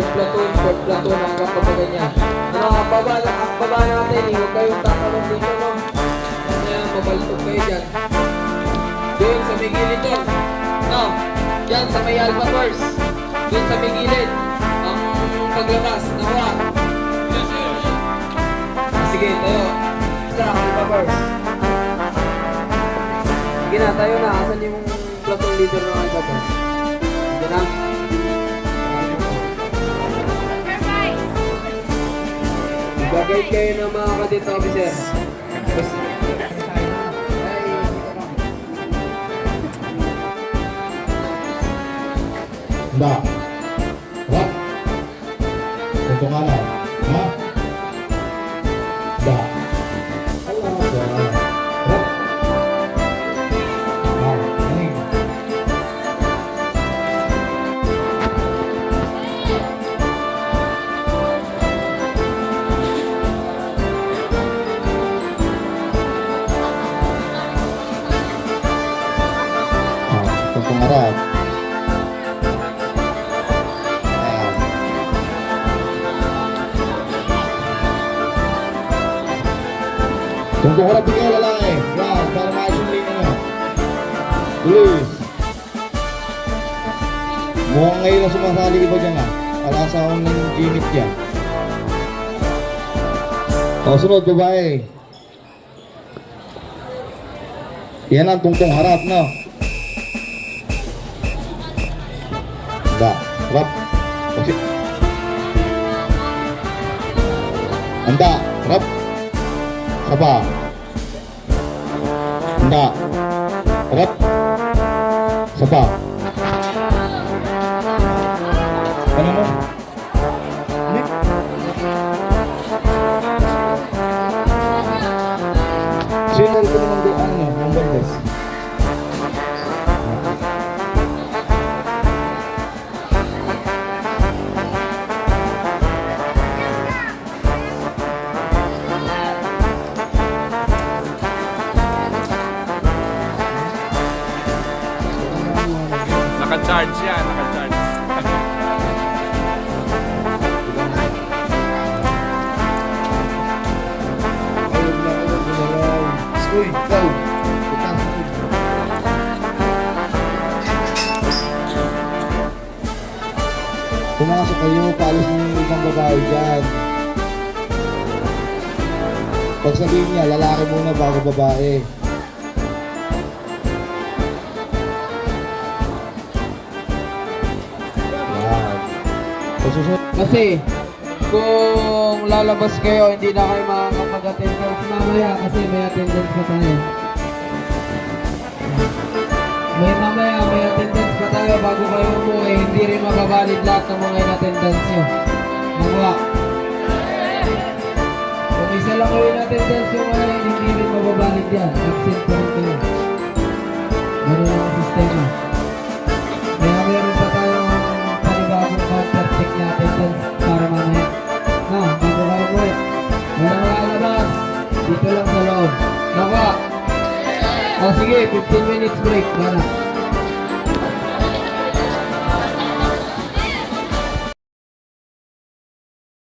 matutunan ka pag ganyan. Ano, ang baba, ang baba natin, eh, huwag kayong tatalong dito, no? Kaya mabaltog kayo dyan. Doon sa may gilid doon. No, yan sa may alpha first. Doon sa may gilid. Ang paglabas, nakuha. Ah, Sige, tayo. Sa alpha first. Sige na, tayo na. Asan yung platoon leader ng alpha first? Kayo ng mga kadit officer. Ba. Ba. Ito nga na. Ha? Pangarap. Ayan. Tungkol ko na bigay lalaki. Yan, para linya nyo. Tuloy. Mukhang ngayon na sumasali iba dyan ah. Wala sa akong ng gimmick dyan. O, sunod, babae. Yan ang tungtong harap, no? Da, harap. Kasi. Anda, harap. Sapa. Anda. Harap. Sapa. Ano mo? Ini. Sinal ko naman di ano, ang bandes. Naka-charge yan, naka-charge. Uy, go! Pumasok kayo, paalis niyo yung ibang babae dyan. Pag sabihin niya, lalaki muna bago babae. Kasi, kung lalabas kayo, hindi na kayo makakapag-attendance mamaya kasi may attendance pa tayo. May mamaya, may attendance pa tayo bago kayo umuwi. Hindi rin mababalid lahat ng mga in-attendance nyo. Magawa. Kung isa lang kayo in-attendance yung mga hindi rin mababalid yan. Absent pa rin kayo. Ganun ang sistema. 15 minutes break. Para.